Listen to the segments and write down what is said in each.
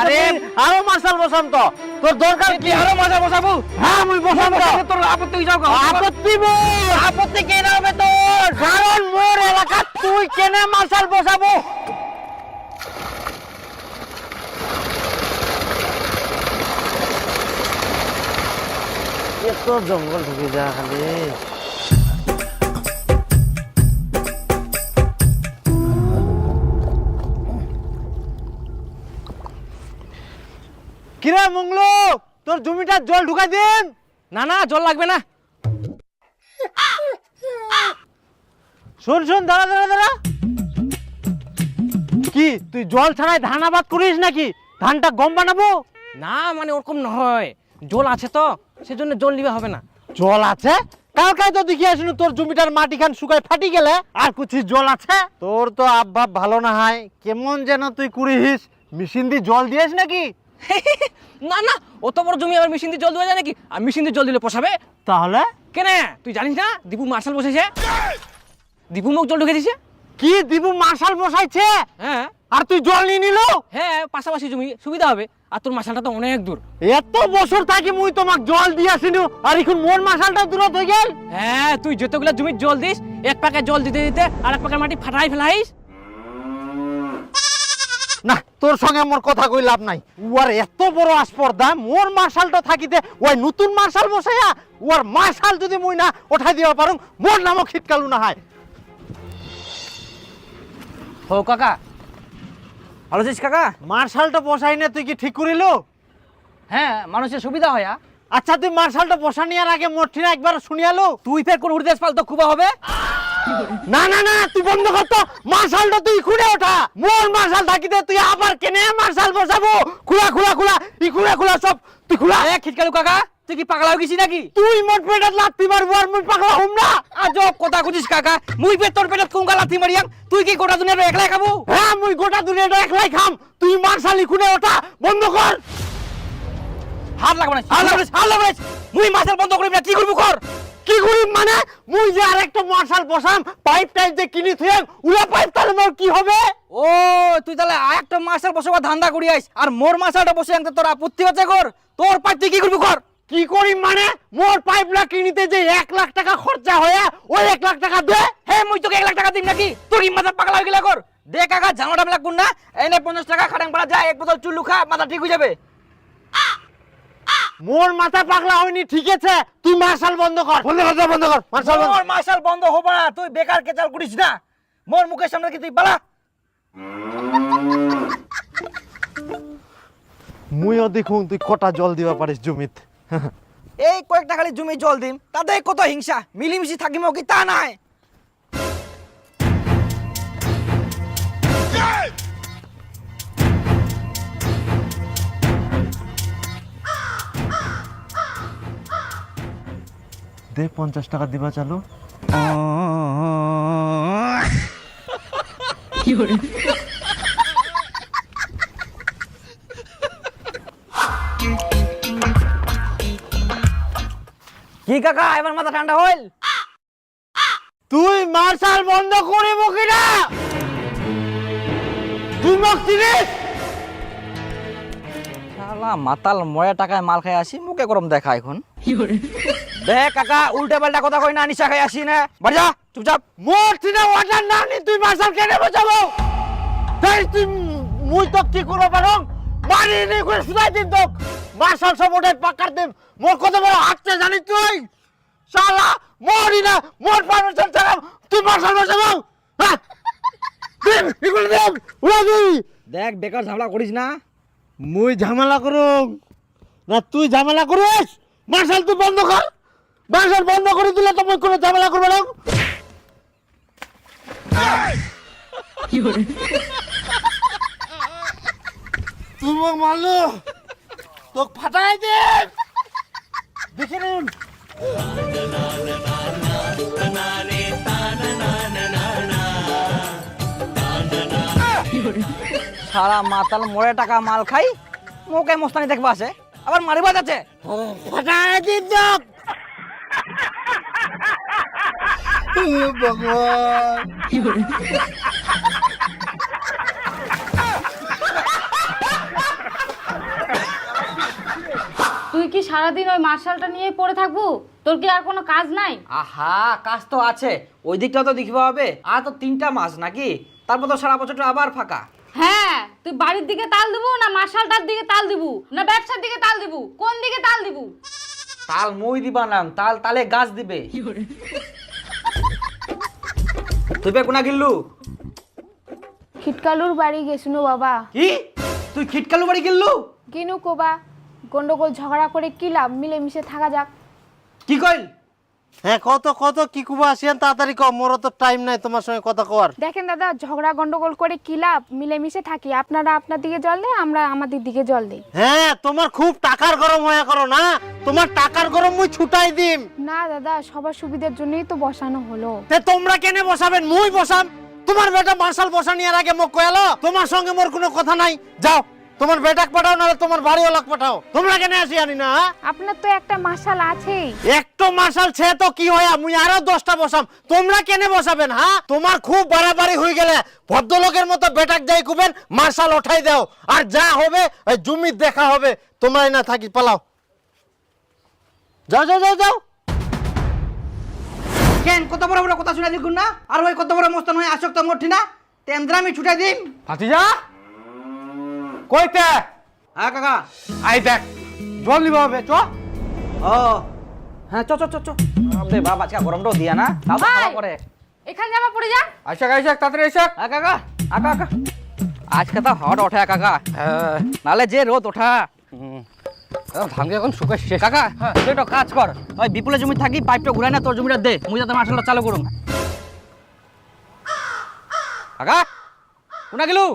আরে, আরও মার্শাল বসাম তো তোর দরকার কি? আরও মজা বসাবো? হ্যাঁ মুই বসাম তোর আপত্তি আপত্তি আপত্তি কেন হবে তোর? কারণ মোর এলাকা তুই কেনে মার্শাল বসাবো? এত জঙ্গল ঢুকে যা খালি। কিরে মংলো তোর জমিটা জল ঢুকাই দিন। না না জল লাগবে না। শোন শোন দাঁড়া দাঁড়া দাঁড়া। কি তুই জল ছাড়াই ধান আবাদ করিস নাকি? ধানটা গম বানাবো? না মানে ওরকম নহয়। জল আছে তো সেজন্য জল নিবে হবে না। জল আছে? কালকায় তো দেখি আসিনু তোর জমিটার মাটি খান শুকায় ফাটি গেলে। আর কুছি জল আছে? তোর তো আবভাব ভালো না হয়। কেমন যেন তুই কুড়িস মেশিন দিয়ে জল দিয়েছ নাকি? না না অত বড় জমি আবার মেশিন দিয়ে জল দেওয়া যায় নাকি? আর মেশিন দিয়ে জল দিলে পোষাবে? তাহলে? কেনে? তুই জানিস না? দীপু মার্শাল বসেছে। দীপু মুখ জল ঢুকে দিছে। কি? দিবু মার্শাল বসাইছে? হ্যাঁ। আর তুই জল নিয়ে নিল? হ্যাঁ পাশাপাশি জমি সুবিধা হবে। আর তোর মার্শালটা তো অনেক দূর। এত বছর থাকি মুই তোমাক জল দিয়াছিনু আর এখন মোর মার্শালটা দূরত হয়ে গেল। হ্যাঁ তুই যতগুলা জমির জল দিস এক পাকে জল দিতে দিতে আর এক পাকের মাটি ফাটাই ফেলাইস। না তোর সঙ্গে মোর কথা কই লাভ নাই। উয়ার এত বড় আসপর্দা মোর মার্শালটা থাকিতে ওই নতুন মার্শাল বসাইয়া উয়ার মার্শাল যদি মুই না উঠাই দিবা পারুম মোর নামও খিটকালু না হয়। ও কাকা। ভালো আছিস কাকা? মার্শালটা বসাই না তুই কি ঠিক করিলু? হ্যাঁ মানুষের সুবিধা হয় আচ্ছা তুই মার্শালটা বসানিয়ার আগে মোর ঠিনা একবার শুনিয়ালু? তুই ফের কোন উড়দেশ পাল তো খুবা হবে? না না না তুই বন্ধ কর তো। মার্শালটা তুই খুলে ওঠা। মোর মার্শাল থাকিতে তুই আবার কেনে মার্শাল বসাবো? খুলা খুলা খুলা ই খুলা খুলা সব তুই খুলা। এ খিটকালু কাকা তুই কি পাগলা হয়ে গেছিস নাকি? তুই মোট পেটাত লাত্তি মারবো আর মুই পাগলা হম না। আজব কথা কাকা মুই তোর পেটত কুঙ্গা লাথি মারিয়াম তুই কি গোটা দুনিয়া একলাই খাব? হ্যাঁ মুই গোটা দুনিয়াটা একলাই খাম। তুই মার্শালি খুলে ওঠা বন্ধ কর। হাত লাগবে না হাত লাগবে না, হাত লাগবে না। মুই মাছের বন্ধ করিবি না কি করব কর? কি করি মানে? মুই যে আরেকটা মার্শাল বসাম পাইপ টাইপ যে কিনি থুয়ে উলা পাইপ তাহলে মোর কি হবে? ও তুই তাহলে একটা মাছের বসে ধান্দা করি আইস আর মোর মাছাটা বসে আনতে তোর আপত্তি হচ্ছে কর? তোর পাইপ তুই কি করবি কর? কি করি মানে? মোর পাইপলা কিনিতে যে এক লাখ টাকা খরচা হয়ে ওই এক লাখ টাকা দে। হে মুই তোকে এক লাখ টাকা দিম নাকি? তোর মাথা পাগলা হয়ে গেলা কর? দে কাকা জামাটা মেলা কোন না এনে পঞ্চাশ টাকা খাটাং পাড়া যায় এক বোতল চুল্লু খা মাথা ঠিক হয়ে যাবে। মোর মাথা পাগলা হয়নি ঠিক আছে? তুই মার্শাল বন্ধ কর। বন্ধ কর বন্ধ কর মার্শাল বন্ধ মোর মার্শাল বন্ধ হবে না তুই বেকার কেচাল করিস না। মোর মুখের সামনে কি তুই পালা। মুইও দেখুন তুই কটা জল দিবা পারিস জমিত। এই কয়েকটা খালি জমি জল দিম তাতে কত হিংসা? মিলিমিশি থাকিম কি তা নাই? দে পঞ্চাশ টাকা দিবা চালু। কি কাকা এবার মাথা ঠান্ডা হইল? তুই মার্শাল বন্ধ করিব কিনা? তুই মোক চিনিস? শালা মাতাল ময়া টাকায় মাল খাই আসি মুখে গরম দেখা এখন। দেখ কাকা উল্টে পাল্টা কথা কই না নিশা খাই আসি না। বাড়ি যা চুপচাপ। মোর চিনে ওয়াটার না নি তুই মার্শাল কেনে বসাবো? তাই তুই মুই তো কি করব পারো? মারি নি করে শুনাই দিন তোক। মার্শাল সব ওটাই পাকার দিন। মোর কত বড় হাঁটতে জানিস তুই? শালা মরি না মোর পারমিশন ছাড়া তুই মার্শাল বসাবো? হ্যাঁ? দেখ দেখ বেকার ঝামেলা করিস না। মুই ঝামেলা করুম। না তুই ঝামেলা করিস? মার্শাল তুই বন্ধ কর। মার্শাল বন্ধ করে দিলে তো মুই কোনো ঝামেলা করবে না। তুই মোক মারলো তোক ফাটাই দে। দেখে নিন। সারা মাতাল মরে টাকা মাল খাই মোকে মস্তানি দেখবা আছে আবার মারিবা যাচ্ছে। ফাটাই দিন তুই কি সারাদিন ওই মার্শালটা নিয়ে পড়ে থাকব? তোর কি আর কোনো কাজ নাই? আহা কাজ তো আছে। ওই দিকটা তো দেখিবা হবে। আর তো তিনটা মাস নাকি? তারপর তো সারা বছরটা আবার ফাঁকা। হ্যাঁ তুই বাড়ির দিকে তাল দিবু না মার্শালটার দিকে তাল দিবু? না ব্যবসার দিকে তাল দিবু? কোন দিকে তাল দিবু? তাল মই দিবা নাম তাল তালে গাছ দিবে। তুই বে কোনা গিল্লু? খিটকালুর বাড়ি নো বাবা। কি? তুই খিটকালু বাড়ি গিল্লু? কিনু কোবা গন্ডগোল ঝগড়া করে কি লাভ? মিলেমিশে থাকা যাক। কি কইল? হ্যাঁ কত কত? কি কুবা আসিয়ান? তাড়াতাড়ি কম মোর তো টাইম নাই তোমার সঙ্গে কথা কর দেখেন দাদা ঝগড়া গন্ডগোল করে কি লাভ? মিলেমিশে থাকি। আপনারা আপনার দিকে জল দেয় আমরা আমাদের দিকে জল দিই। হ্যাঁ তোমার খুব টাকার গরম হয়ে করো না? তোমার টাকার গরম মুই ছুটাই দিম। না দাদা সবার সুবিধার জন্যই তো বসানো হলো। তে তোমরা কেনে বসাবেন? মুই বসাম। তোমার বেটা মার্শাল বসানিয়ার আগে মোক কয়ালো তোমার সঙ্গে মোর কোনো কথা নাই। যাও। তোমার বেটাক পাঠাও নাহলে তোমার বাড়িওয়ালাক পাঠাও। তোমরা কেনে আসি আনি না হ্যাঁ? আপনার তো একটা মাসাল আছেই। একটো মার্শাল ছে তো কি হয় মুই আরও দশটা বসাম। তোমরা কেনে বসাবেন হ্যাঁ? তোমার খুব বাড়াবাড়ি হয়ে গেলে ভদ্রলোকের মতো বেটাক যাই কুবেন মার্শাল ওঠাই দাও। আর যা হবে ওই জমি দেখা হবে তোমরাই না থাকি পালাও। যাও যাও যাও যাও। কেন কত বড় বড় কথা শুনে দেখুন না? আর ওই কত বড় মস্তান হয়ে আসক্ত মঠি না তেন্দ্রা আমি ছুটাই দিম। ভাতিজা? কইতে? হ্যাঁ কাকা। আই দেখ জল নিবা হবে চ। ও হ্যাঁ চ চ চ চ। আরে বাবা আজকে গরমটাও দিয়া না। তাও তো করে এখানে জামা পড়ে যা। আইসা আইসা তাড়াতাড়ি আইসা। হ্যাঁ কাকা। আকা আকা। আজকে তো হট ওঠে কাকা। নালে যে রোদ ওঠা। ধান এখন শুকাই শেষ। কাকা তুই একটা কাজ কর। ওই বিপুলের জমি থাকি পাইপটা ঘুরাই না তোর জমিটা দে। মুই যাতে মার্শালটা চালু করুম। কাকা কোনা গেলু?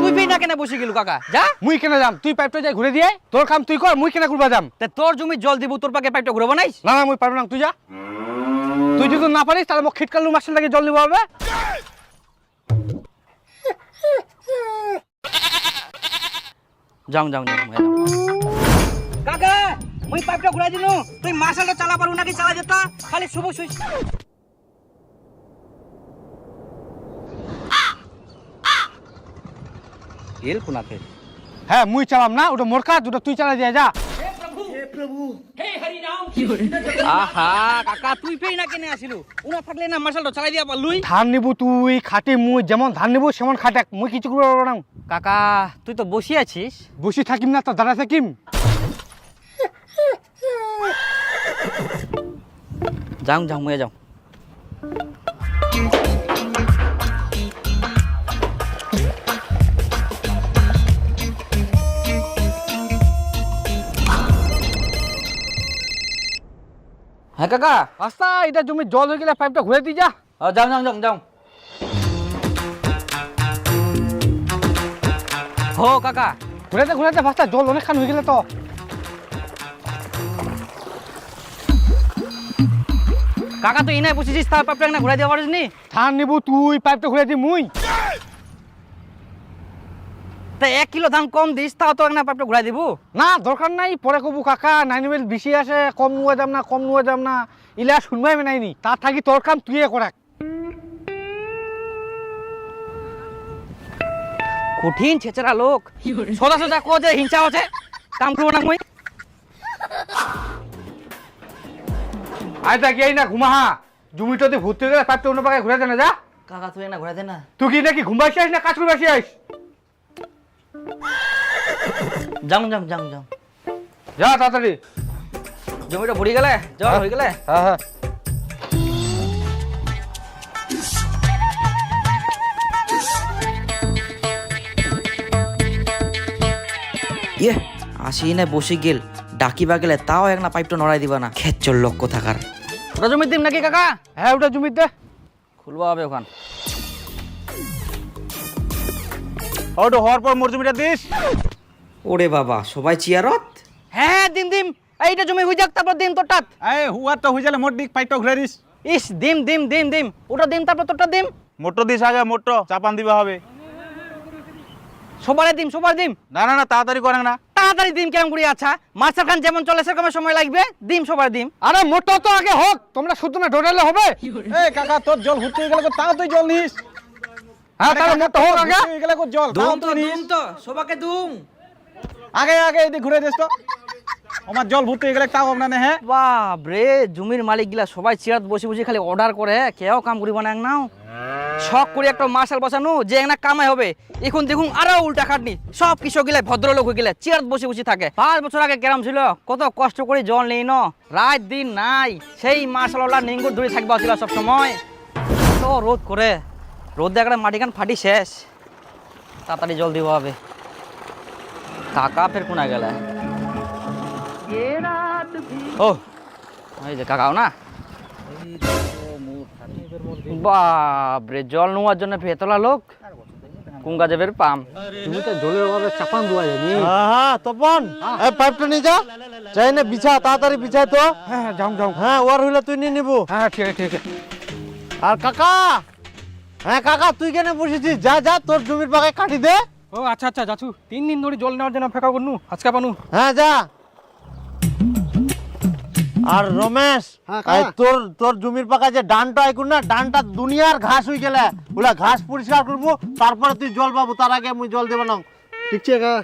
তুই পেয়ে না কেন বসে গেলু কাকা? যা। মুই কেনে যাম? তুই পাইপটা যাই ঘুরে দিয়ে তোর কাম তুই কর মুই কেনে ঘুরবা যাম? তে তোর জমি জল দিব তোর পাকে পাইপটা ঘুরাবো নাইস? না না মুই পারব না তুই যা। তুই যদি না পারিস তাহলে মোক খিটকালু মাসের লাগে জল নিবা হবে? যাও যাও যাও কাকা মুই পাইপটা ঘুরাই দিনু তুই মার্শালটা চালা পারু নাকি চালা যেত খালি শুভ সুইচ এল কোনাতে হ্যাঁ মুই চালাম না ওটা মোর কাজ ওটা তুই চালা দিয়ে যা। আহা কাকা তুই পেই না কেনে আসিলু? উনা থাকলে না মার্শালটা চালাই দিয়া পারলুই ধান নিবু তুই খাটি মুই যেমন ধান নিবু সেমন খাটাক। মুই কিছু করব পারব না কাকা তুই তো বসে আছিস। বসে থাকিম না তো দাঁড়া থাকিম। যাও যাও মুয়ে যাও। কাকা রাস্তা এটা জমি জল হয়ে গেলে পাইপটা ঘুরে দিয়ে যা। যাও যাও যাও যাও। হো কাকা। ঘুরেতে ঘুরেতে রাস্তা জল অনেকখান হয়ে গেলে তো। কাকা তুই এনে বসেছিস তার পাপটা না ঘুরাই দেওয়া পারিস নি ধান নিবু তুই পাইপটা ঘুরে দি মুই। তা এক কিলো ধান কম দিস তাও তো একটা পাপটা ঘুরাই দিব? না দরকার নাই পরে কবু কাকা নাইন বেল বেশি আসে কম নুয়া যাম না কম নুয়া যাম না। ইলা শুনবাই নাইনি তার থাকি তোর কাম তুই করাক। কঠিন ছেচরা লোক। সোজা সোজা কো যে হিংসা আছে কাম করব না মুই। আয় তা গিয়ে না ঘুমাহা? জমিটাতে ভর্তি হয়ে গেলে পাইপটা অন্য পাকায় ঘুরে দে না যা। কাকা তুই না ঘুরাই দে না। তুই কি নাকি ঘুমাইছি আইস না কাজ করে আসি আইস যাও যাও যাও যাও যা তাড়াতাড়ি জমিটা ভরি গেলে জল হয়ে গেলে হ্যাঁ হ্যাঁ ইয়ে আসি না বসে গেল ডাকিবা গেলে তাও এক না পাইপটা নড়াই দিবা না খেচ্চর লক্ষ্য থাকার ওটা জমির দিম নাকি কাকা হ্যাঁ ওটা জমিতে খুলবা হবে ওখান ওটা হওয়ার পর মোর জমিটা দিস। ওরে বাবা সবাই চিয়ারত? হ্যাঁ দিম দিম। এইটা জমি হয়ে যাক তারপর দিন তোরটাত এই হুয়ার তো হয়ে গেলে মোট দিক ইস দিম দিম দিম দিম। ওটা দিম তারপর তোরটা দিম। মোটর দিস আগে মোটর। চাপান দিবা হবে। সবারে দিম সবার দিম। না না না তাড়াতাড়ি করেন না। তাড়াতাড়ি ডিম কেমন করে আচ্ছা। মাস্টার খান যেমন চলে সেরকম সময় লাগবে। ডিম সবার ডিম আরে মোটা তো আগে হোক। তোমরা শুধু না ডোডালে হবে। এই কাকা তোর জল হয়ে গেলে তাও তুই জল নিস। হ্যাঁ তাহলে মোটা হোক। আগে ভর্তি হয়ে গেলে জল দুম তো দুম তো সবাকে দুম। আগে আগে এদিকে ঘুরে দিস তো। আমার জল ভর্তি হয়ে গেলে তাও আপনার হ্যাঁ। বাপ রে জমির মালিক গিলা সবাই চেয়ার বসে বসে খালি অর্ডার করে কেউ কাম করিব না নাও। শখ করে একটা মার্শাল বসানো যে না কামাই হবে। এখন দেখুন আরও উল্টা খাটনি। সব কৃষক গিলা ভদ্রলোক হয়ে গেলে চেয়ার বসে বসে থাকে। পাঁচ বছর আগে কেরাম ছিল কত কষ্ট করে জল নেই ন? রাত দিন নাই সেই মার্শাল নিঙ্গুর ধরে থাকবা ছিল সব সময় তো রোদ করে। রোদ দেখা মাটি কান ফাটি শেষ। তাড়াতাড়ি জল দিব হবে কাকা ফের কোনা গেলে? ও এই যে কাকাও না? বাপরে জল নেওয়ার জন্য ভেতলা লোক? কুঙ্গা যাবের পাম? তুমি তো জলের অভাবে চাপান দেওয়া যায়নি। হ্যাঁ তপন এই পাইপটা নিয়ে যা। চাই না বিছা তাড়াতাড়ি বিছাই তো। হ্যাঁ হ্যাঁ যাও যাও। হ্যাঁ ওর হইলে তুই নিয়ে নিবো। হ্যাঁ ঠিক আছে ঠিক। আছে আর কাকা হ্যাঁ কাকা তুই কেন বসেছিস? যা যা তোর জমির বাগায় কাটি দে। ও আচ্ছা আচ্ছা যাচ্ছু। তিন দিন ধরে জল নেওয়ার জন্য অপেক্ষা করনু। আজকে পানু হ্যাঁ যা। আর রমেশ এই তোর তোর জমির পাকা যে ডানটা আইকুন না ডানটা দুনিয়ার ঘাস হয়ে গেলে ওলা ঘাস পরিষ্কার করব তারপরে তুই জল পাবো তার আগে মুই জল দেব না ঠিক আছে কা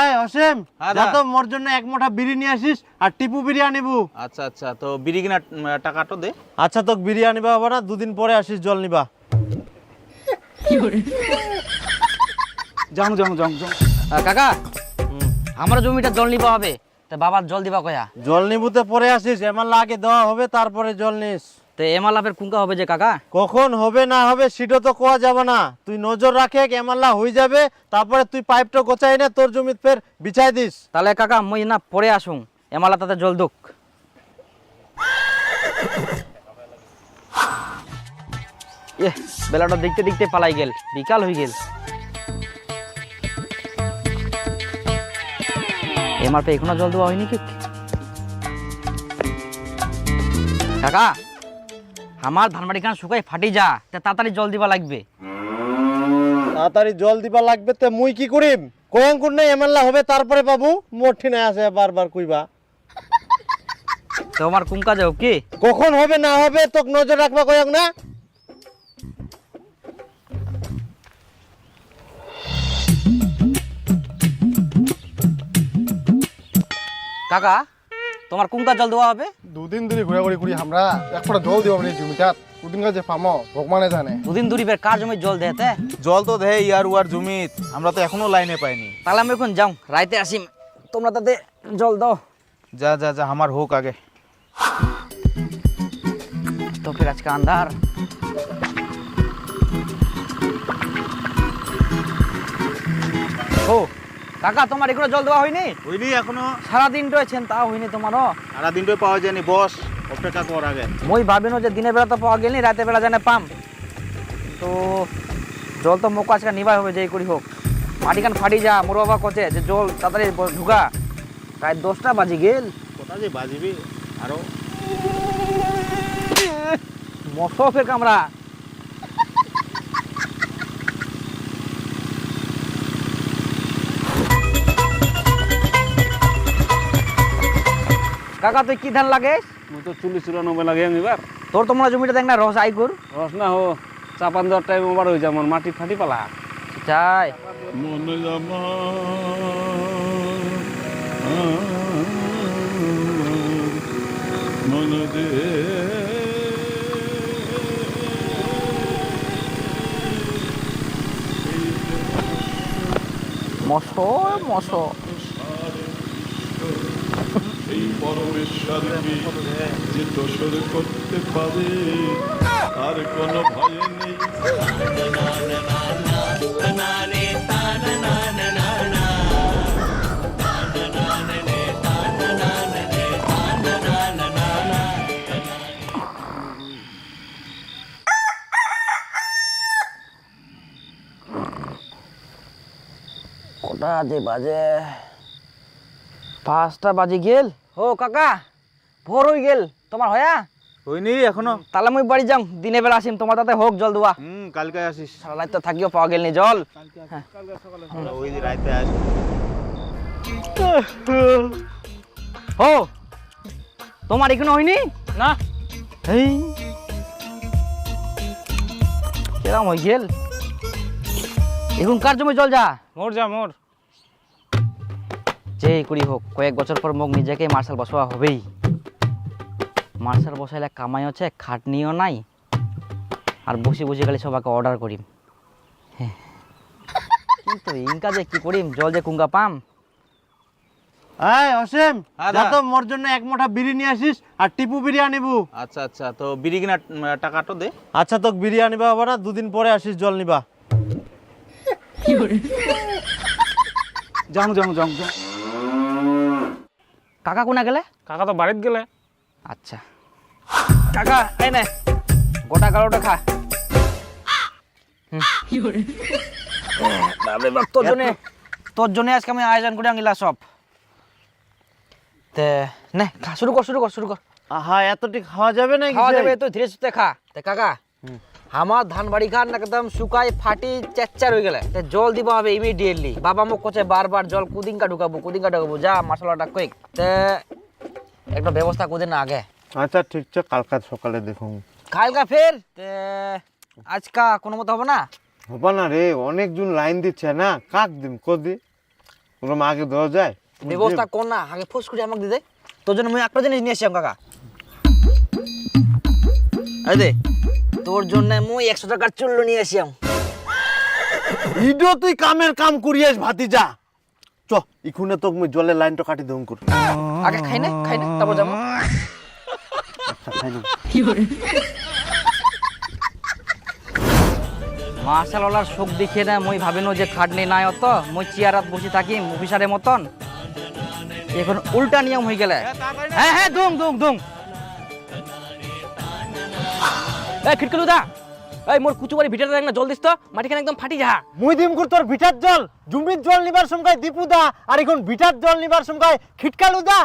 এই অসীম হ্যাঁ, যা দা। তো মোর জন্য এক মোটা বিড়ি নিয়ে আসিস আর টিপু বিড়ি আনিবু আচ্ছা আচ্ছা তো বিড়ি কিনা টাকাটা দে। আচ্ছা তোকে বিড়ি আনিবা হবে না দুদিন পরে আসিস জল নিবা। যাও যাও যাও যাও আহ, কাকা আমার জমিটা জল নিবা হবে। তা বাবার জল দিবা কয়া? জল নিবুতে পরে আসিস এমন লাগে দেওয়া হবে তারপরে জল নিস। তো এমালা ফের কুঙ্কা হবে যে কাকা? কখন হবে না হবে সেটা তো কোয়া যাবে না। তুই নজর রাখে এমাল্লা হয়ে যাবে তারপরে তুই পাইপটা গোছাই না তোর জমিতে ফের বিছাই দিস। তাহলে কাকা মই না পরে আসুন এমালা তাতে জল দুক। এ বেলাটা দেখতে দেখতে পালাই গেল বিকাল হয়ে গেল। এমার পে এখনও জল দেওয়া হয়নি কি? কাকা আমার ধানবাড়ি খান শুকাই ফাটি যা তা তাড়াতাড়ি জল দিবা লাগবে। তাড়াতাড়ি জল দিবা লাগবে তে মুই কি করিম? কয়ং কোন নাই এমাল্লা হবে তারপরে পাবো। মোর ঠিনে আছে বারবার কইবা। তো আমার কুঙ্কা যাও কি? কখন হবে না হবে তোক নজর রাখবা কয়ং না? কাকা তোমার কুঙ্কা জল দেওয়া হবে? দুদিন ধরে ঘোরাঘুরি করি আমরা। এক ফোঁটা জল দিব মানে জমিটাত দুদিন যে পামো ভগবানে জানে। দুদিন দুরি বের কার জমি জল দেতে জল তো দে ইয়ার উয়ার জমিত আমরা তো এখনও লাইনে পাইনি। তাহলে আমি এখন যাও রাইতে আসিম তোমরা তাতে জল দাও। যা যা যা আমার হোক আগে। তো ফির আজকে আন্ধার। ও কাকা তোমার এগুলো জল দেওয়া হয়নি? বুঝলি এখনও। সারাদিন রয়েছেন তা হয়নি তোমারও? সারা দিনটাই পাওয়া যায়নি বস। অপেক্ষা কর আগে। মই ভাবিনো যে দিনের বেলা তো পাওয়া গেলি রাতে বেলা জানে পাম। তো জল তো মুখ আজকে নিবাই হবে যেই করি হোক। মাটি কান ফাটি যা মোর বাবা কচে যে জল তাড়াতাড়ি ঢুকা। প্রায় দশটা বাজি গেল। কোথা যে বাজিবি? আরও। মশফের কামরা কাকা তুই কি ধান লাগে তো চল্লিশ চুরানব্বই লাগে এবার তোর তোমার জমিটা দেখ না রস আই কর রস না হো চাপান দেওয়ার টাইম আবার হয়ে যায় আমার মাটি ফাটি পালা। চাই। মনে মশ মশ। এই পরমেশ্বরকে যে দোষর করতে পারে আর কোনো ভয় নেই। কটা যে বাজে? পাঁচটা বাজে গেল। ও কাকা ভোর হয়ে গেল। তোমার হয়া? হয়নি এখনও। তাহলে মুই বাড়ি যাম দিনে বেলা আসিম তোমার তাতে হোক জল দেওয়া হুম কালকে আসিস। সারা রাত তো থাকিও পাওয়া গেল নি জল। ওই রাইতে আসিস ও তোমার এখানে হয়নি? না। এই কেরাম হয়ে গেল। এখন কার জমি জল যা? মোর যা মোর। যে করি হোক কয়েক বছর পর মোক নিজেকে মার্শাল বসাওয়া হবেই। মার্শাল বসাইলে কামাই হচ্ছে খাটনিও নাই আর বসে বসে গেলে সবাইকে অর্ডার করিম। কিন্তু ইনকা যে কি করিম? জল যে কুঙ্গা পাম। এই অসীম হ্যাঁ, যা তো মোর জন্য এক মোটা বিড়ি নিয়ে আসিস আর টিপু বিড়ি আনিবু। আচ্ছা আচ্ছা তো বিড়ি কিনা টাকাটা দে। আচ্ছা তোকে বিড়ি আনিবা আবার দুদিন পরে আসিস জল নিবা। জানো জানো জানো জানো। কাকা কোনা গেলে? কাকা তো বাড়িত গেলে। আচ্ছা। কাকা এই নে। গোটা গালোটা খা। হুম। বাপরে বাপ, তোর জন্য। তোর জন্য আজকে আমি আয়োজন করে আনিলা সব তে নে খা শুরু কর শুরু কর শুরু কর। আহা এতটি খাওয়া যাবে না খাওয়া যাবে তো ধীরে সুস্থে খা। তে কাকা। আমার ধান বাড়ি খান একদম শুকাই ফাটি চেচ্চার হয়ে গেলে। জল দিব হবে ইমিডিয়েটলি বাবা মোক কোচে বারবার জল কুদিনকা ঢুকাবো কুদিনকা ঢুকাবো যা মশলাটা কুইক। তে একটা ব্যবস্থা কুদিন না আগে। আচ্ছা ঠিক আছে কালকা সকালে দেখুন। কালকা ফের? তে আজকা কোনো মতো হবে না? হবা না রে অনেকজন লাইন দিচ্ছে না। কাক দিম কদি ওরম আগে দেওয়া যায়। ব্যবস্থা কর না আগে ফোস করে আমাকে দিদে তোর জন্য মুই একটা জিনিস নিয়ে এসছিলাম কাকা এই দে। তোর জন্য মুই একশো টাকার চুল্লু নিয়ে এসছিলাম ইডো তুই কামের কাম করিয়াস ভাতি যা চ ইখুনে তোকে মুই জলের লাইনটা কাটি দম কর আগে খাই না খাই না তারপর যাব। মার্শাল শোক দেখিয়ে না মুই ভাবিনো যে খাটনি নাই অত মুই চেয়ারাত বসে থাকি অফিসারের মতন। এখন উল্টা নিয়ম হয়ে গেলে। হ্যাঁ হ্যাঁ দুং দুং দুং এই খিটকিলু দা এই মোর কুচুবাড়ি ভিটারে দেখ না জল দিস তো মাটিখানে একদম ফাটি যা। মুই দিম কর তোর ভিটার জল জুমির জল নিবার সময় দীপু দা আর এখন ভিটার জল নিবার সময় খিটকালু দা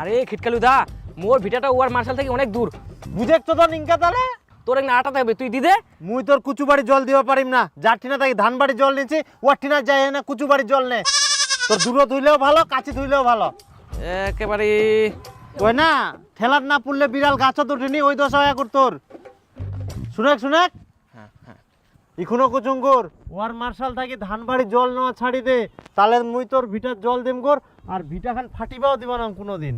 আরে খিটকালু দা মোর ভিটাটা ওয়ার মার্শাল থেকে অনেক দূর। বুঝেক তো তোর নিঙ্কা তালে? তোর এক আটা থাকবে তুই দি দে। মুই তোর কুচুবাড়ি জল দিবা পারিম না যার ঠিনা তাই ধান বাড়ি জল নিছি ওর ঠিনা যায় না কুচুবাড়ি জল নে। তোর দূরে ধুইলেও ভালো কাছে ধুইলেও ভালো। একেবারে ওই না ঠেলার না পড়লে বিড়াল গাছত উঠিনি ওই দশা হয়া কর তোর। শুনেক শুনেক। ইখুনো কুচুঙ্গুর ওয়ার মার্শাল থাকি ধান বাড়ি জল নেওয়া ছাড়ি দে তাহলে মুই তোর ভিটার জল দিম কর আর ভিটা খান ফাটিবাও দিব না কোনো দিন।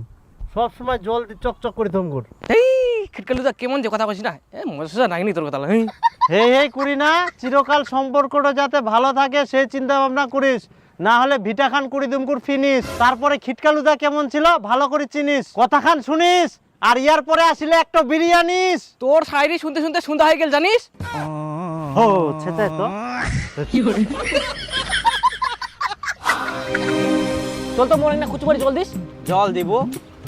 সব সময় জল দি চকচক করে দম কর এই খিটকালু দা কেমন যে কথা কইছিস না? এ মজা নাইনি তোর কথা হেই। হে হে করি না চিরকাল সম্পর্কটা যাতে ভালো থাকে সেই চিন্তা ভাবনা করিস। না হলে ভিটা খান কুড়ি দুমকুর ফিনিস তারপরে খিটকালুদা কেমন ছিল ভালো করে চিনিস। কথা খান শুনিস। আর ইয়ার পরে আসিলে একটা বিরিয়ানিস তোর শায়রি শুনতে শুনতে শুনতে হয়ে গেল জানিস? ও সেটাই তো। চল তো মনে না কুচুবাড়ি জল দিস? জল দিব।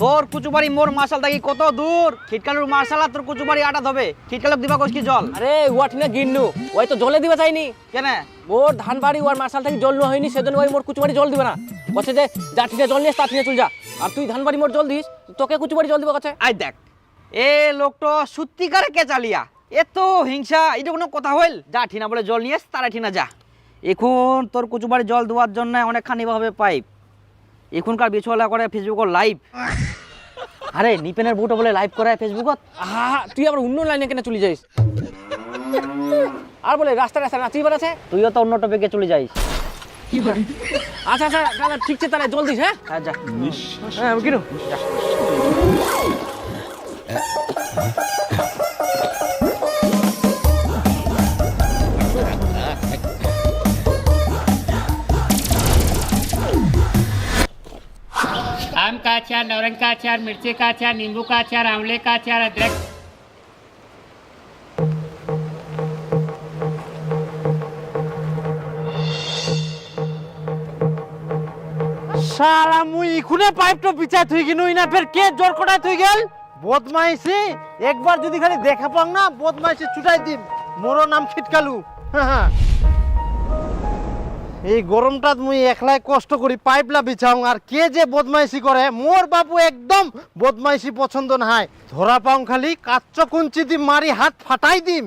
তোর কুচুবাড়ি মোর মার্শাল থাকি কত দূর? খিটকালুর মার্শাল আর তোর কুচুবাড়ি আটা ধবে খিটকালুক দিবা কইস কি জল? আরে ওয়াট না গিন্নু? ওই তো জলে দিবা চাইনি। কেন? ওর ধান বাড়ি ওর মার্শাল থেকে জল নেওয়া হয়নি সেজন্য ওই মোর কুচুবাড়ি জল দিবে না। বলছে যে যা ঠিনে জল নিয়ে তা ঠিনে চল যা। আর তুই ধান বাড়ি মোর জল দিস তোকে কুচুবাড়ি জল দিবা কাছে? আই দেখ এ লোকটো সত্যিকারে কে চালিয়া এত হিংসা এটা কোনো কথা হইল? যা ঠিনা বলে জল নিয়ে তারা ঠিনা যা। এখন তোর কুচুবাড়ি জল দেওয়ার জন্য অনেকখানি হবে পাইপ। এখনকার বিছলা করে ফেসবুকত লাইভ আরে নিপেনের বুটো বলে লাইভ করে ফেসবুকত আহা তুই আবার অন্য লাইনে কেন চলে যাইস? আর বলে রাস্তা রাস্তা নাচি বেড়াচ্ছে? তুইও তো অন্য টপিকে চলে যাইস। আচ্ছা আচ্ছা তাহলে ঠিক আছে তাহলে জল দিস হ্যাঁ? হ্যাঁ যা। হ্যাঁ কিনু। अचार नवरंग का अचार मिर्ची का अचार नींबू का अचार आंवले का अचार अदरक সারা মুই ইখুনে পাইপটা পিছায় থুই কিনুই না ফের কে জোর কটায় থুই গেল বদমাইশি একবার যদি খালি দেখা পাং না বদমাইশি ছুটাই দিম মোরও নাম খিটকালু হ্যাঁ এই গরমটা মুই একলাই কষ্ট করি পাইপলা বিছাও, আর কে যে বদমাইশি করে মোর বাবু একদম বদমাইশি পছন্দ নাই ধরা পাও খালি, কাচ্চ কুঞ্চি দিম মারি হাত ফাটাই দিম।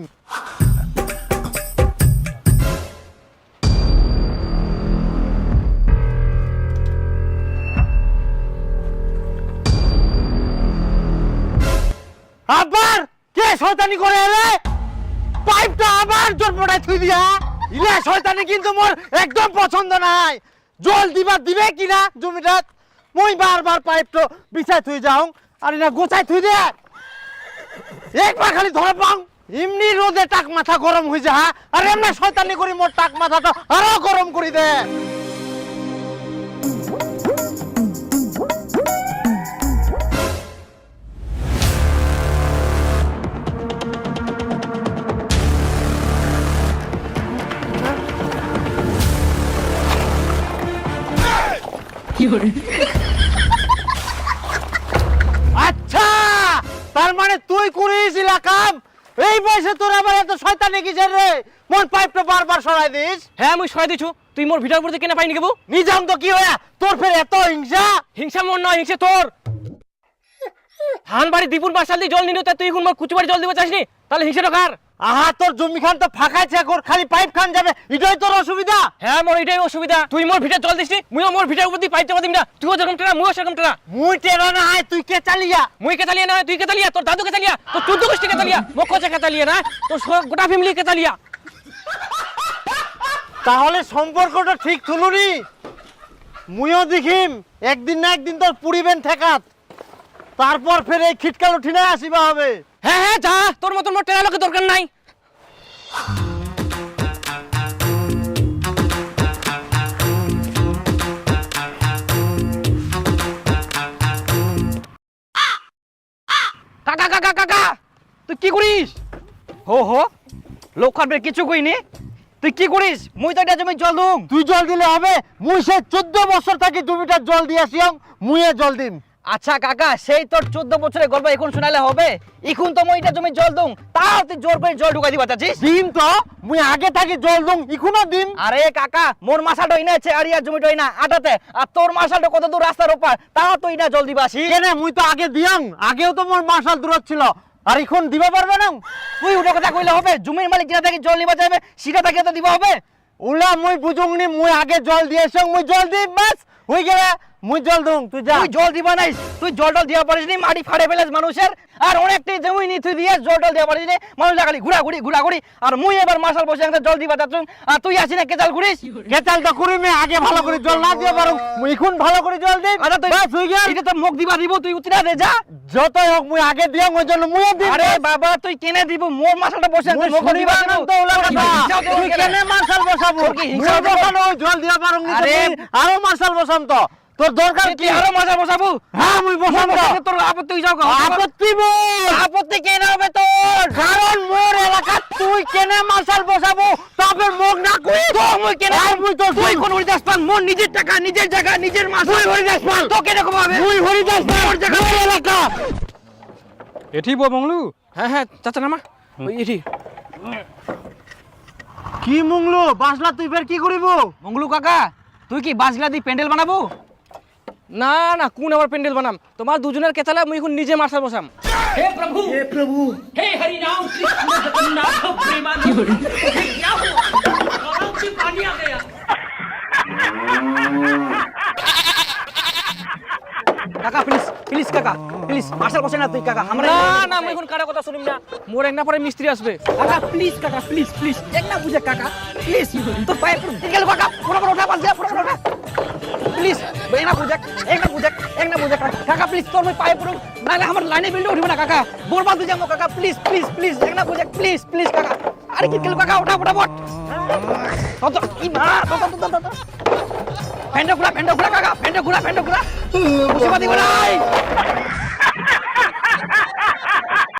আবার কে শয়তানি করে এলে? পাইপটা আবার জন্মটায় থুই দিয়া। শয়তানি কিন্তু মোর একদম পছন্দ নাই। জল দিবা দিবে কিনা জমিটা মই বারবার পাইপটো বিছাই থুই যাও, আর না গোছাই থুই দে। একবার খালি ধরে পাও, এমনি রোদে টাক মাথা গরম হয়ে যা আর এমনি শয়তানি করি মোর টাক মাথাটা আরও গরম করি দে। আচ্ছা তার মানে তুই করিয়েছিল কাম এই বয়সে তোর আবার এত শয়তানি কিসের রে? মোর পাইপটা বারবার সরাই দিস। হ্যাঁ মুই সহায় দিছু। তুই মোর ভিটার উপরে কেনে পাইনি কেবু? নিজাম তো কি হয়া তোর ফের এত হিংসা? হিংসা মন নয় হিংসা তোর। ধান বাড়ি দীপুর মাসাল দিয়ে জল নিল তুই এখন মোর কুচু বাড়ি জল দিব চাসনি? তাহলে হিংসাটা কার? আহা তোর জমি খান তো ফাঁকাইছে কর খালি পাইপ খান যাবে। এটাই তোর অসুবিধা? হ্যাঁ মোর এটাই অসুবিধা। তুই মোর ভিটার জল দিসনি মুইও মোর ভিটার উপর দিয়ে পাইতে পারদিম না তুইও যেরকম টেরা মুইও সেরকম টেরা। মুই টেরা না আয় তুই কে চালিয়া মুই কেতালিয়া না তুই কেতালিয়া তোর দাদু কেতালিয়া তোর চোদ্দ গোষ্ঠী কেতালিয়া মোক কোচে কেতালিয়া না তোর গোটা ফ্যামিলি কেতালিয়া তাহলে সম্পর্কটা ঠিক থুলুনি। মুইও দেখিম একদিন না একদিন তোর পুরিবেন ঠেকাত। তারপর ফের এই খিটকাল উঠিনে আসিবা হবে। হ্যাঁ হ্যাঁ যা তোর মতন মোর টেরা লোকের দরকার নাই। কাকা কাকা কাকা তুই কি করিস? হো হো। লোক খাবে কিছু কইনি তুই কি করিস? মুই তো এটা জমি জল দুম। তুই জল দিলে হবে। মুই সে চোদ্দ বছর থাকি জমিটা জল দিয়েছিলাম মুইয়ে জল দিম। আচ্ছা কাকা সেই তোর চোদ্দ বছরের গল্প এখন শোনালে হবে? এখন তো মই এটা জমি জল দুম তাও তুই জোর করে জল ঢুকাই দিবা চাচ্ছিস দিম তো? মুই আগে থাকি জল দুম ইখুনো দিম আরে কাকা মোর মাসাটা ইনা আছে আর ইয়ার জমিটা ইনা আটাতে আর তোর মাসাটা কত দূর রাস্তার ওপার তাও তুই না জল দিবা আসি কেনে মুই তো আগে দিয়াং আগেও তো মোর মার্শাল দূরত ছিল আর এখন দিবা পারবে না? তুই উঠে কথা কইলে হবে জমির মালিক যেটা থেকে জল নিবা যাবে সেটা থেকে তো দিবা হবে। উলা মুই বুঝুংনি মুই আগে জল দিয়েছ মুই জল দিম বাস। হই গেলে মুই জল দুম তুই যা। তুই জল দিবা নাই তুই জল টল দিয়া পারিস নি মাটি ফাড়ে ফেলেস মানুষের। আর অনেকটাই জমি নি তুই দিয়ে জল টল দিয়া পারিস নি মানুষ লাগালি ঘুরা ঘুরি ঘুরা ঘুরি। আর মুই এবার মাসাল বসে একটা জল দিবা যাচ্ছ আর তুই আসি না কেচাল ঘুরিস? কেচাল তো করি মে আগে ভালো করে জল না দিয়ে পারো মুই এখন ভালো করে জল দিম আরে তুই বাস হই গেল। এটা তো মুখ দিবা দিব তুই উতরা দে যা। যতই হোক মুই আগে দিয়াং ওই জন্য মুইও দিম। আরে বাবা তুই কেনে দিব? মোর মাসালটা বসে মুই মুখ দিবা দিব তো ওলা কথা। তুই কেনে মার্শাল বসাবো? ওই জল দিয়া পারো নি আরে, আরও মার্শাল বসাম তো। তোর দরকার কি? তুই আরও মজা বসাবো? হ্যাঁ মুই বসাম তো। তোর আপত্তি যাও আপত্তি বল। আপত্তি কেন হবে তোর? কারণ মোর এলাকা তুই কেনে মার্শাল বসাবো? তবে মুখ না কই? তো মুই কেনে আর মুই তো তুই কোন হরিদাস পান মোর নিজের টাকা নিজের জায়গা নিজের মাস তুই হরিদাস পাল। তো কেন কম হবে? তুই হরিদাস মোর জায়গা। মোর এলাকা। এঠি বো মংলু? হ্যাঁ হ্যাঁ চাচা নামা। ওই এটি কি মুংলু? বাসলা তুই ফের কি করিব? মঙ্গলু কাকা তুই কি বাসগুলা দিয়ে প্যান্ডেল বানাবো? না না কোন আবার প্যান্ডেল বানাম? তোমার দুজনের কেতালে আমি এখন নিজে মার্শাল বসাম। কাকা প্লিজ প্লিজ কাকা প্লিজ মার্শাল বসে না তুই কাকা আমরা না না মুই এখন কারও কথা শুনিম না। মোর এক না পরে মিস্ত্রি আসবে। কাকা প্লিজ কাকা প্লিজ প্লিজ এক না বুঝে কাকা প্লিজ তোর পায়ে পুরো গেল কাকা পুরো পুরো উঠা বাস গেল পুরো পুরো উঠা। প্লিজ এক না বুঝে এক না বুঝে এক না বুঝে কাকা প্লিজ তোর মই পায়ে পুরো নালে আমার লাইনে বিল্ডে উঠিব না কাকা। বরবাদ হয়ে যাব কাকা প্লিজ প্লিজ প্লিজ এক না বুঝে প্লিজ প্লিজ কাকা। আরে কি গেল কাকা উঠা ফটাফট তত ই মা ফ্যানটা ঘুরা ফ্যানটা ঘুরা কাকা ফ্যানটা ঘুরা ফ্যানটা ঘুরা। বসে পাতি ঘুরাই